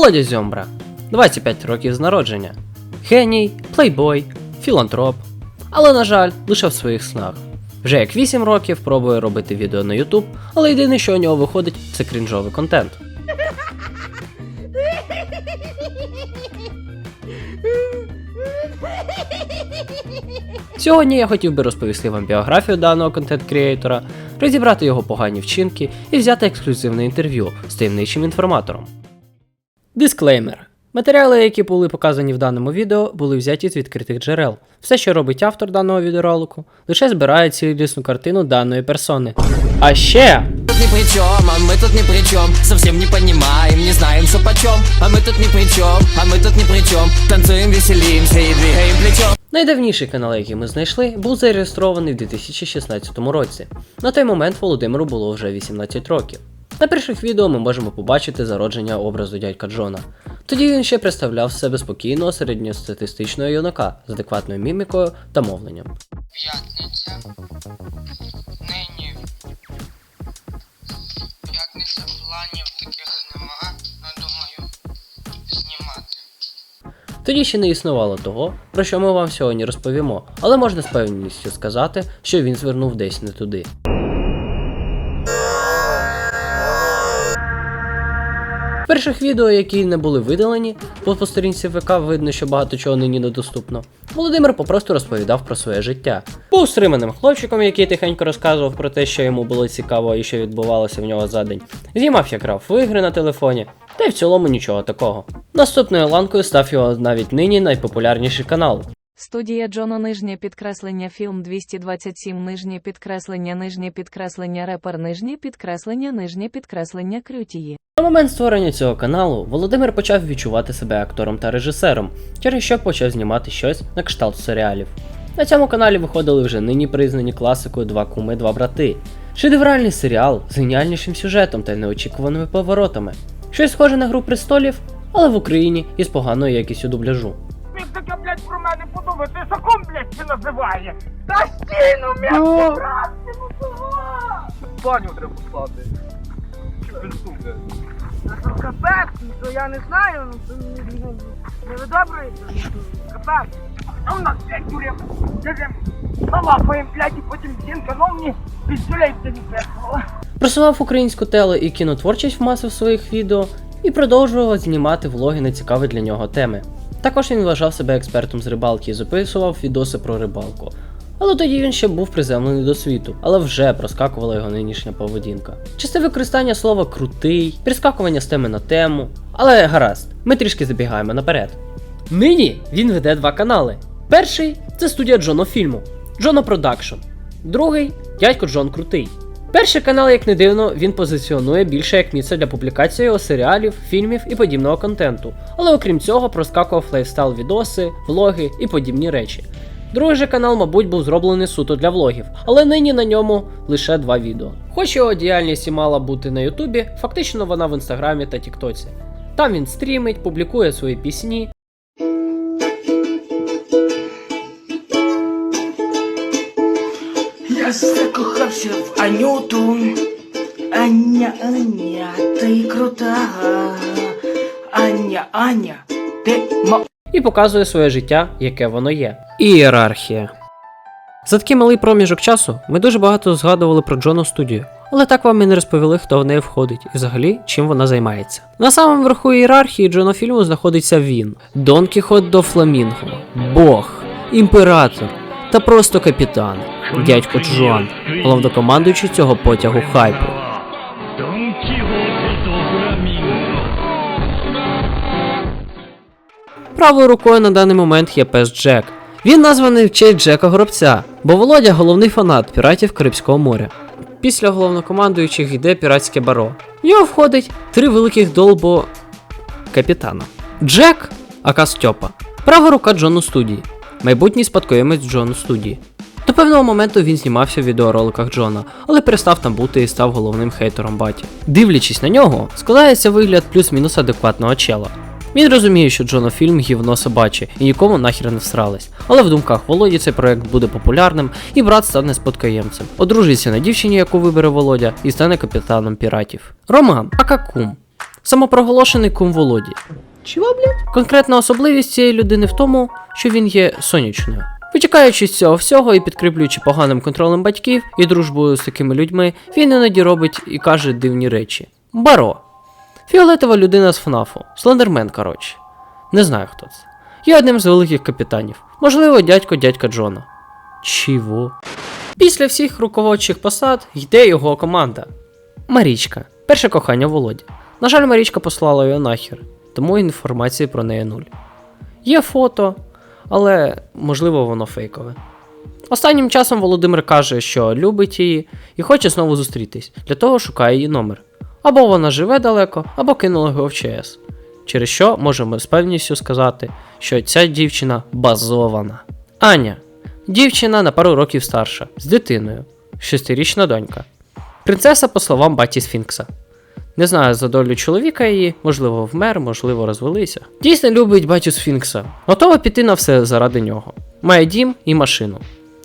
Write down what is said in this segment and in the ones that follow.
Володя Зьомбра, 25 років з народження. Геній, плейбой, філантроп. Але, на жаль, лише в своїх снах. Вже як 8 років пробує робити відео на YouTube, але єдине, що у нього виходить, це крінжовий контент. Сьогодні я хотів би розповісти вам біографію даного контент-кріейтора, розібрати його погані вчинки і взяти ексклюзивне інтерв'ю з таємничим інформатором. Дисклеймер. Матеріали, які були показані в даному відео, були взяті з відкритих джерел. Все, що робить автор даного відеоролику, лише збирає цілісну картину даної персони. А ще тут ни при чем, а мы тут ни при чем Совсем не понимаем, не знаем, что почем А мы тут ни при чем, а мы тут ни при чем Танцуем, веселимся и двигаем плечом найдавніший канал, який ми знайшли, був зареєстрований в 2016 році. На той момент Володимиру було вже 18 років. На перших відео ми можемо побачити зародження образу дядька Джона. Тоді він ще представляв себе спокійного середньостатистичного юнака з адекватною мімікою та мовленням. П'ятниця. Нині. П'ятниця планів таких нема, але думаю знімати. Тоді ще не існувало того, про що ми вам сьогодні розповімо, але можна з певністю сказати, що він звернув десь не туди. Перших відео, які не були видалені, бо по сторінці ВК видно, що багато чого нині недоступно. Володимир попросту розповідав про своє життя. Був стриманим хлопчиком, який тихенько розказував про те, що йому було цікаво і що відбувалося в нього за день. Знімав, як грав в ігри на телефоні, та й в цілому нічого такого. Наступною ланкою став його навіть нині найпопулярніший канал. Студія Джоно нижнє підкреслення фільм 227 нижнє підкреслення нижнє підкреслення репер нижнє підкреслення нижнє підкреслення крютії. На момент створення цього каналу Володимир почав відчувати себе актором та режисером, через що почав знімати щось на кшталт серіалів. На цьому каналі виходили вже нині признані класикою Два куми, два брати. Шедевральний серіал з геніальнішим сюжетом та неочікуваними поворотами. Щось схоже на гру престолів, але в Україні із поганою якістю дубляжу. Називає. Та стіну, м'яко, брат, ну того! Баню треба послати. Ну, капець, ну, то я не знаю, ну, то не, ну, не видобрується, ну, то капець. А у нас, блядь, дурим, дядем, налапаєм, блядь, і потім жінка, ну, мені піздюлейте не. Просував українську теле і кінотворчість в масу своїх відео і продовжував знімати влоги на цікаві для нього теми. Також він вважав себе експертом з рибалки і записував відоси про рибалку. Але тоді він ще був приземлений до світу, але вже проскакувала його нинішня поведінка. Часте використання слова крутий, перескакування з теми на тему. Але гаразд, ми трішки забігаємо наперед. Нині він веде два канали. Перший це студія Джоно Фільму Джоно Продакшн. Другий дядько Джон Крутий. Перший канал, як не дивно, він позиціонує більше як місце для публікації його серіалів, фільмів і подібного контенту. Але окрім цього, проскакував лайфстайл відоси, влоги і подібні речі. Другий же канал, мабуть, був зроблений суто для влогів, але нині на ньому лише два відео. Хоч його діяльність і мала бути на Ютубі, фактично вона в інстаграмі та Тіктоці. Там він стрімить, публікує свої пісні, закохався в Анюту. Аня, Аня, ти крута. Аня, Аня, ти ма. і показує своє життя, яке воно є. Ієрархія. За такий малий проміжок часу ми дуже багато згадували про Джону студію, але так вам і не розповіли, хто в неї входить, і взагалі чим вона займається. На самому верху ієрархії Джоно фільму знаходиться він, Дон Кіхот до Фламінго, Бог, Імператор та просто капітан, дядько Джон, головнокомандуючий цього потягу хайпу. Правою рукою на даний момент є пес Джек. Він названий в честь Джека Горобця, бо Володя головний фанат піратів Карибського моря. Після головнокомандуючих йде піратське баро. В нього входить три великих долбо капітана. Джек, ака Стьопа, права рука Джону студії, майбутній спадкоємець Джону студії. До певного моменту він знімався в відеороликах Джона, але перестав там бути і став головним хейтером баті. Дивлячись на нього, складається вигляд плюс-мінус адекватного чела. Він розуміє, що Джона фільм гівно собаче і нікому нахер не всрались. Але в думках Володі цей проект буде популярним, і брат стане спадкоємцем. Одружиться на дівчині, яку вибере Володя, і стане капітаном піратів. Роман Акакум. самопроголошений кум Володі. Чого, блядь? Конкретна особливість цієї людини в тому, що він є сонячною. Витікаючи з цього всього і підкріплюючи поганим контролем батьків і дружбою з такими людьми, він іноді робить і каже дивні речі. Баро. Фіолетова людина з ФНАФу. Слендермен, коротше. Не знаю хто це. Є одним з великих капітанів. Можливо, дядько дядька Джона. Чого? Після всіх руководчих посад йде його команда. Марічка. Перше кохання Володі. На жаль, Марічка послала його нахер, тому інформації про неї нуль. Є фото, але можливо воно фейкове. Останнім часом Володимир каже, що любить її і хоче знову зустрітись, для того шукає її номер. Або вона живе далеко, або кинула його в ЧС. Через що можемо з певністю сказати, що ця дівчина базована. Аня. Дівчина на пару років старша, з дитиною, шестирічна донька. Принцеса, по словам баті Сфінкса. Не знаю за долю чоловіка її, можливо, вмер, можливо, розвелися. Дійсно любить батю Сфінкса, готова піти на все заради нього. Має дім і машину.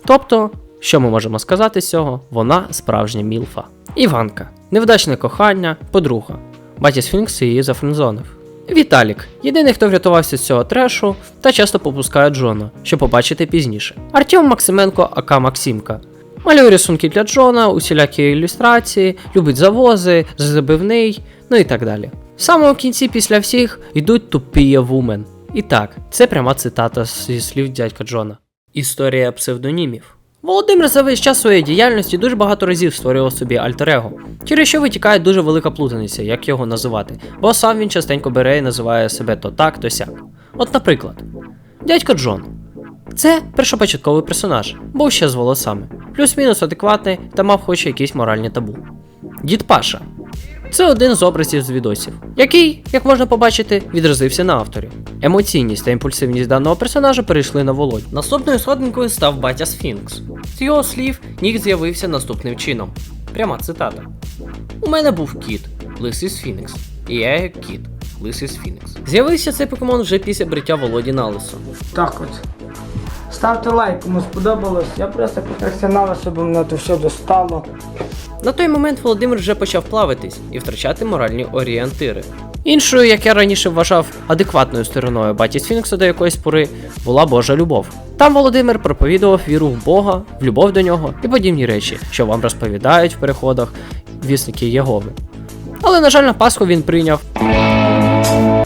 Тобто, що ми можемо сказати з цього? Вона справжня мілфа. Іванка, невдачне кохання, подруга. Батя Сфінкс її зафрендзонив. Віталік, єдиний, хто врятувався з цього трешу та часто попускає Джона, що побачите пізніше. Артем Максименко, ака Максимка. Малює рисунки для Джона, усілякі ілюстрації, любить завози, забивний, ну і так далі. В самому кінці після всіх йдуть тупі вумен. І так, це пряма цитата зі слів дядька Джона. Історія псевдонімів. Володимир за весь час своєї діяльності дуже багато разів створював собі альтер-его, через що витікає дуже велика плутаниця, як його називати, бо сам він частенько бере і називає себе то так, то сяк. От, наприклад, дядько Джон. Це першопочатковий персонаж, був ще з волосами, плюс-мінус адекватний та мав хоч якісь моральні табу. Дід Паша. Це один з образів з відосів, який, як можна побачити, відразився на авторі. Емоційність та імпульсивність даного персонажа перейшли на Володь. Наступною сходинкою став батя Сфінкс. З його слів, нік з'явився наступним чином. Пряма цитата. У мене був кіт, лисий Сфінкс. І я як кіт, лисий Сфінкс. З'явився цей покемон вже після бриття Володі на лисо. Так от. Ставте лайк, кому сподобалось. Я просто професіонал, щоб мене то все достало. На той момент Володимир вже почав плавитись і втрачати моральні орієнтири. Іншою, як я раніше вважав, адекватною стороною баті Сфінкса до якоїсь пори була Божа любов. Там Володимир проповідував віру в Бога, в любов до нього і подібні речі, що вам розповідають в переходах вісники Єгови. Але, на жаль, на Пасху він прийняв.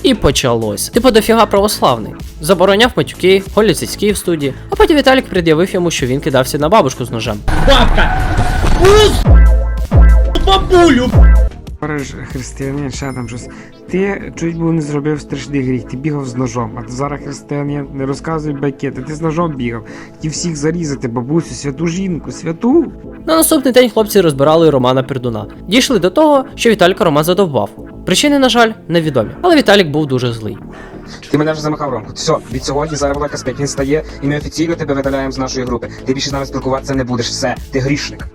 І почалось. Типу дофіга православний. Забороняв матюки, голі цицьки в студії, а потім Віталік пред'явив йому, що він кидався на бабушку з ножем. Говориш християнин, ще там щось. Ти чуть був не зробив страшний гріх, ти бігав з ножом, а зараз християнин не розказуй байкети, ти з ножом бігав, хотів всіх зарізати, бабусю, святу жінку, святу. На наступний день хлопці розбирали Романа Пердуна. Дійшли до того, що Віталіка Роман задовбав. Причини, на жаль, невідомі, але Віталік був дуже злий. Ти мене вже замахав Ромку. Все, від сьогодні зараз Володька Спекін стає, і ми офіційно тебе видаляємо з нашої групи. Ти більше з нами спілкуватися не будеш. Все, ти грішник.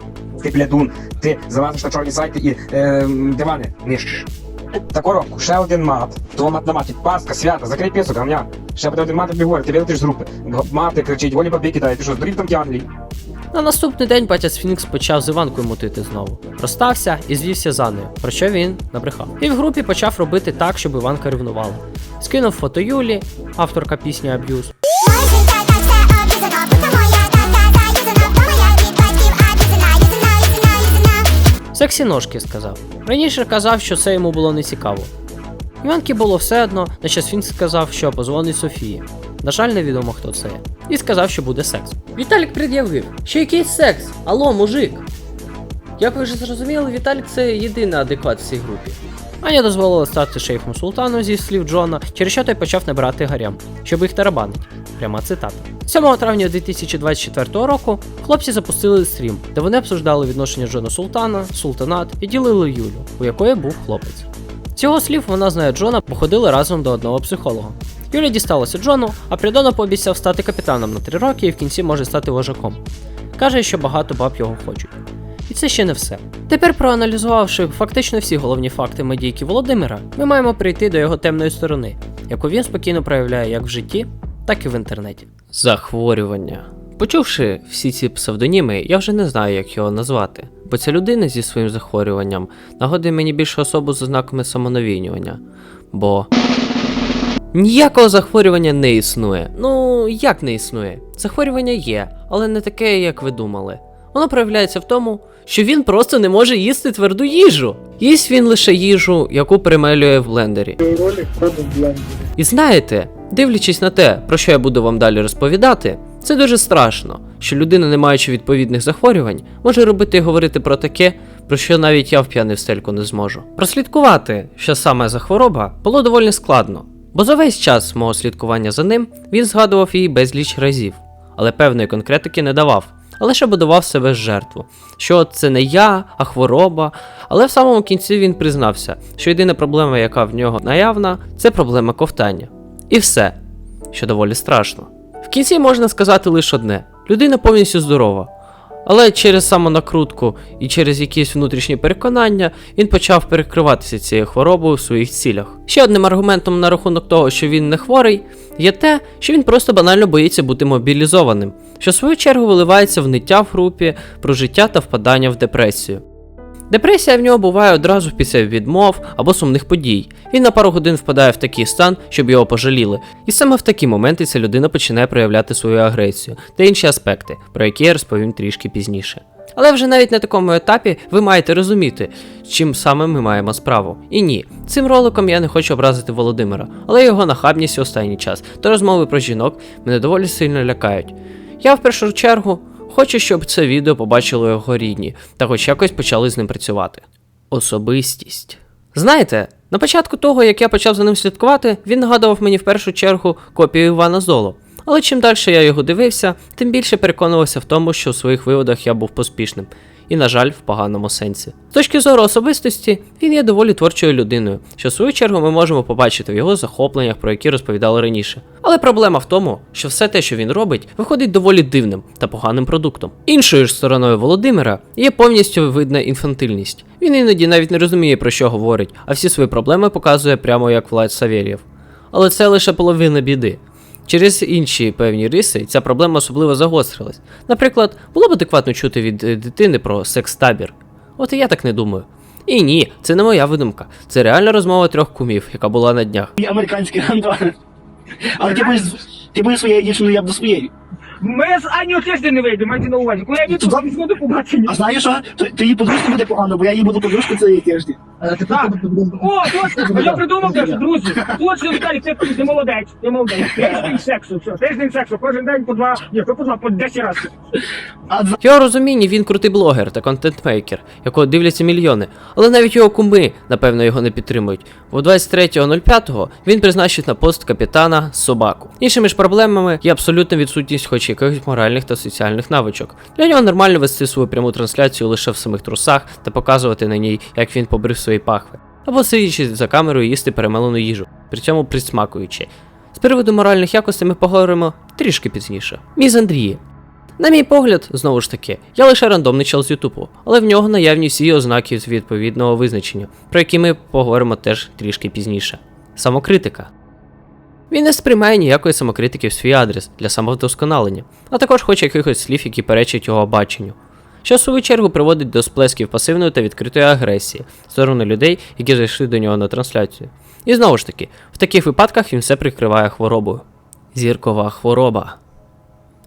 Ти плядун, ти залазиш на чорні сайти і е, дивани нищиш. Тако, Ромку, ще один мат. Твого мат на маті. Паска, свята, закрий пісок, гамня. Ще буде один мат, тобі говорить, ти вилетиш з групи. Мати кричить, волі бабі кидає, ти що, здурів там ті Англії? На наступний день батя Сфінкс почав з Іванкою мутити знову. Розстався і звівся за нею, про що він набрехав. І в групі почав робити так, щоб Іванка ревнувала. Скинув фото Юлі, авторка пісні Аб'юз. Сексі ножки сказав. Раніше казав, що це йому було нецікаво. Іванки було все одно, на час він сказав, що позвонить Софії. На жаль, невідомо хто це. І сказав, що буде секс. Віталік пред'явив, що якийсь секс. Алло, мужик. Як ви вже зрозуміли, Віталік це єдиний адекват в цій групі. Аня дозволила стати шейхом султану зі слів Джона, через що той почав набирати гарям, щоб їх тарабанити. Пряма цитата. 7 травня 2024 року хлопці запустили стрім, де вони обсуждали відношення Джона Султана, Султанат і ділили Юлю, у якої був хлопець. Цього слів вона знає Джона, бо ходили разом до одного психолога. Юля дісталася Джону, а Придона пообіцяв стати капітаном на 3 роки і в кінці може стати вожаком. Каже, що багато баб його хочуть. І це ще не все. Тепер, проаналізувавши фактично всі головні факти медійки Володимира, ми маємо прийти до його темної сторони, яку він спокійно проявляє як в житті, так і в інтернеті. Захворювання. Почувши всі ці псевдоніми, я вже не знаю, як його назвати. бо ця людина зі своїм захворюванням нагодує мені більше особу з ознаками самонавінювання. Бо. Ніякого захворювання не існує. Ну, як не існує? Захворювання є, але не таке, як ви думали. Воно проявляється в тому, що він просто не може їсти тверду їжу. Їсть він лише їжу, яку перемелює в блендері. І знаєте, дивлячись на те, про що я буду вам далі розповідати, це дуже страшно, що людина, не маючи відповідних захворювань, може робити і говорити про таке, про що навіть я в п'яний стельку не зможу. Прослідкувати, що саме за хвороба, було доволі складно, бо за весь час мого слідкування за ним він згадував її безліч разів, але певної конкретики не давав, лише будував себе з жертву, що це не я, а хвороба. Але в самому кінці він признався, що єдина проблема, яка в нього наявна, це проблема ковтання. І все, що доволі страшно. В кінці можна сказати лише одне: людина повністю здорова. Але через самонакрутку і через якісь внутрішні переконання він почав перекриватися цією хворобою в своїх цілях. Ще одним аргументом на рахунок того, що він не хворий, є те, що він просто банально боїться бути мобілізованим, що в свою чергу виливається в ниття в групі про життя та впадання в депресію. Депресія в нього буває одразу після відмов або сумних подій. Він на пару годин впадає в такий стан, щоб його пожаліли. І саме в такі моменти ця людина починає проявляти свою агресію та інші аспекти, про які я розповім трішки пізніше. Але вже навіть на такому етапі ви маєте розуміти, чим саме ми маємо справу. І ні, цим роликом я не хочу образити Володимира, але його нахабність у останній час та розмови про жінок мене доволі сильно лякають. Я в першу чергу хочу, щоб це відео побачило його рідні та хоч якось почали з ним працювати. Особистість. Знаєте, на початку того, як я почав за ним слідкувати, він нагадував мені в першу чергу копію Івана Золо. Але чим далі я його дивився, тим більше переконувався в тому, що у своїх виводах я був поспішним. І, на жаль, в поганому сенсі. З точки зору особистості, він є доволі творчою людиною, що в свою чергу ми можемо побачити в його захопленнях, про які розповідали раніше. Але проблема в тому, що все те, що він робить, виходить доволі дивним та поганим продуктом. Іншою ж стороною Володимира є повністю видна інфантильність. Він іноді навіть не розуміє, про що говорить, а всі свої проблеми показує прямо як Влад Савєлєв. Але це лише половина біди. Через інші певні риси ця проблема особливо загострилась. Наприклад, було б адекватно чути від е, дитини про секс-табір. От і я так не думаю. І ні, це не моя видумка. Це реальна розмова трьох кумів, яка була на днях. американський Антон. Але ти будеш, ти будеш своєю дівчиною, я б до своєю. Ми з Аню тиждень не вийдемо, майте на увазі. Коли я віду, Туди- візьму до побачення. А знаєш що? То, то її подружці буде погано, бо я її буду подружкою цієї тиждень. Так. О, точно, я придумав дещо, друзі. Точно, Віталій, ти, ти молодець, ти молодець. Тиждень сексу, все, тиждень сексу, кожен день по два, ні, по два, по 10 разів. А В його розумінні він крутий блогер та контентмейкер, якого дивляться мільйони, але навіть його куми, напевно, його не підтримують. Бо 23.05 він призначив на пост капітана собаку. Іншими ж проблемами є абсолютна відсутність хоч якихось моральних та соціальних навичок. Для нього нормально вести свою пряму трансляцію лише в самих трусах та показувати на ній, як він побрив свої пахви. Або сидячи за камерою їсти перемелену їжу, при цьому присмакуючи. З приводу моральних якостей ми поговоримо трішки пізніше. Мізандрії. На мій погляд, знову ж таки, я лише рандомний чел з Ютубу, але в нього наявні всі ознаки з відповідного визначення, про які ми поговоримо теж трішки пізніше. Самокритика. Він не сприймає ніякої самокритики в свій адрес для самовдосконалення, а також хоче якихось слів, які перечать його баченню. Що в свою чергу приводить до сплесків пасивної та відкритої агресії з сторони людей, які зайшли до нього на трансляцію. І знову ж таки, в таких випадках він все прикриває хворобою. Зіркова хвороба.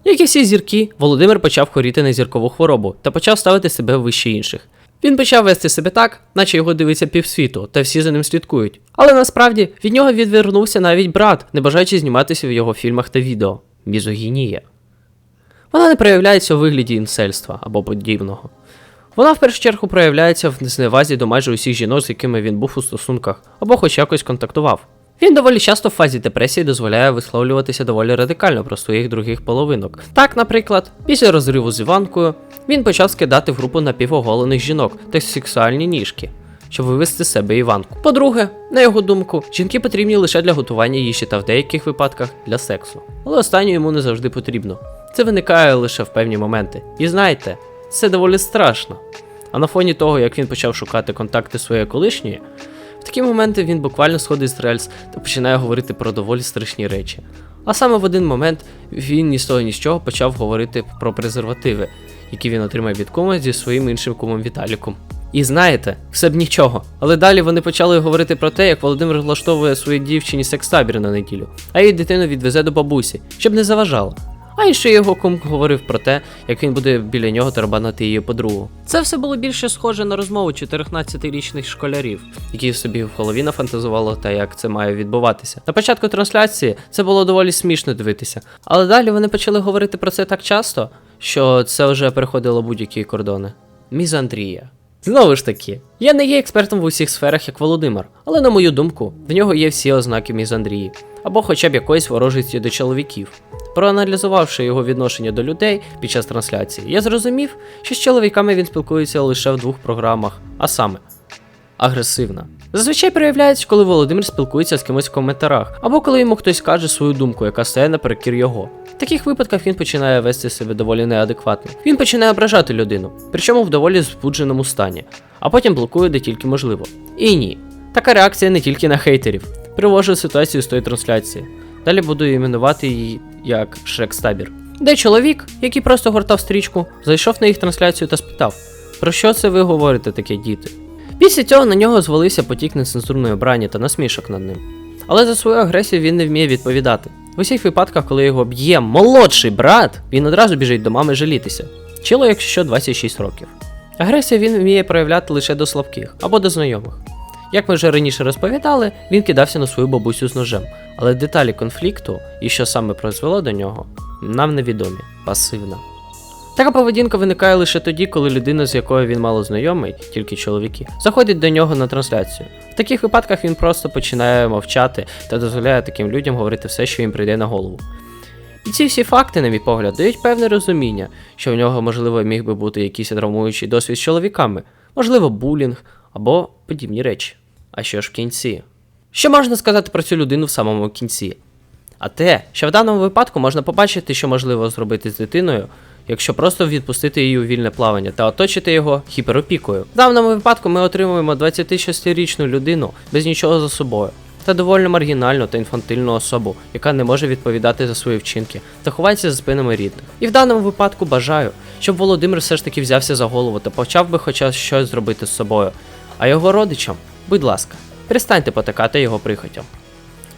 Як і всі зірки, Володимир почав хворіти на зіркову хворобу та почав ставити себе вище інших. Він почав вести себе так, наче його дивиться півсвіту, та всі за ним слідкують. Але насправді від нього відвернувся навіть брат, не бажаючи зніматися в його фільмах та відео. Мізогінія. Вона не проявляється у вигляді інсельства або подібного. Вона в першу чергу проявляється в зневазі до майже усіх жінок, з якими він був у стосунках, або хоч якось контактував. Він доволі часто в фазі депресії дозволяє висловлюватися доволі радикально про своїх других половинок. Так, наприклад, після розриву з Іванкою він почав скидати в групу напівоголених жінок та сексуальні ніжки, щоб вивести з себе Іванку. По-друге, на його думку, жінки потрібні лише для готування їжі та в деяких випадках для сексу. Але останнє йому не завжди потрібно. Це виникає лише в певні моменти. І знаєте, це доволі страшно. А на фоні того, як він почав шукати контакти своєї колишньої, в такі моменти він буквально сходить з рельс та починає говорити про доволі страшні речі. А саме в один момент він ні з того ні з чого почав говорити про презервативи, які він отримає від кума зі своїм іншим кумом Віталіком. І знаєте, все б нічого. Але далі вони почали говорити про те, як Володимир влаштовує своїй дівчині секс-табір на неділю, а її дитину відвезе до бабусі, щоб не заважала. А інший його кум говорив про те, як він буде біля нього тарабанити її подругу. Це все було більше схоже на розмову 14-річних школярів, які собі в голові нафантазували та як це має відбуватися. На початку трансляції це було доволі смішно дивитися, але далі вони почали говорити про це так часто, що це вже переходило будь-які кордони. Мізандрія. Знову ж таки, я не є експертом в усіх сферах, як Володимир, але на мою думку, в нього є всі ознаки мізандрії, або хоча б якоїсь ворожості до чоловіків. Проаналізувавши його відношення до людей під час трансляції, я зрозумів, що з чоловіками він спілкується лише в двох програмах, а саме агресивна. Зазвичай проявляється, коли Володимир спілкується з кимось в коментарах, або коли йому хтось каже свою думку, яка стає наперекір його. В таких випадках він починає вести себе доволі неадекватно. Він починає ображати людину, причому в доволі збудженому стані, а потім блокує де тільки можливо. І ні. Така реакція не тільки на хейтерів. Привожу ситуацію з тої трансляції. Далі буду іменувати її як Шрек Стабір. Де чоловік, який просто гортав стрічку, зайшов на їх трансляцію та спитав: Про що це ви говорите, таке діти? Після цього на нього звалився потік нецензурної брані та насмішок над ним. Але за свою агресію він не вміє відповідати. В усіх випадках, коли його б'є молодший брат, він одразу біжить до мами жалітися. Чило, якщо 26 років. Агресію він вміє проявляти лише до слабких або до знайомих. Як ми вже раніше розповідали, він кидався на свою бабусю з ножем, але деталі конфлікту і що саме призвело до нього, нам невідомі, пасивна. Така поведінка виникає лише тоді, коли людина, з якою він мало знайомий, тільки чоловіки, заходить до нього на трансляцію. В таких випадках він просто починає мовчати та дозволяє таким людям говорити все, що їм прийде на голову. І ці всі факти, на мій погляд, дають певне розуміння, що в нього, можливо, міг би бути якийсь травмуючий досвід з чоловіками, можливо, булінг або подібні речі. А що ж в кінці? Що можна сказати про цю людину в самому кінці? А те, що в даному випадку можна побачити, що можливо зробити з дитиною, якщо просто відпустити її у вільне плавання та оточити його гіперопікою. В даному випадку ми отримуємо 26-річну людину без нічого за собою. Та доволі маргінальну та інфантильну особу, яка не може відповідати за свої вчинки та ховається за спинами рідних. І в даному випадку бажаю, щоб Володимир все ж таки взявся за голову та почав би хоча щось зробити з собою. А його родичам, будь ласка, перестаньте потакати його прихотям.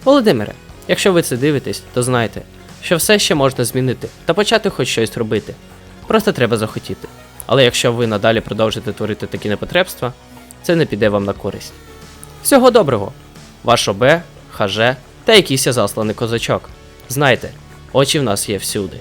Володимире, якщо ви це дивитесь, то знайте, що все ще можна змінити та почати хоч щось робити. Просто треба захотіти. Але якщо ви надалі продовжите творити такі непотребства, це не піде вам на користь. Всього доброго! Ваш ОБ, ХЖ та якийсь засланий козачок. Знайте, очі в нас є всюди.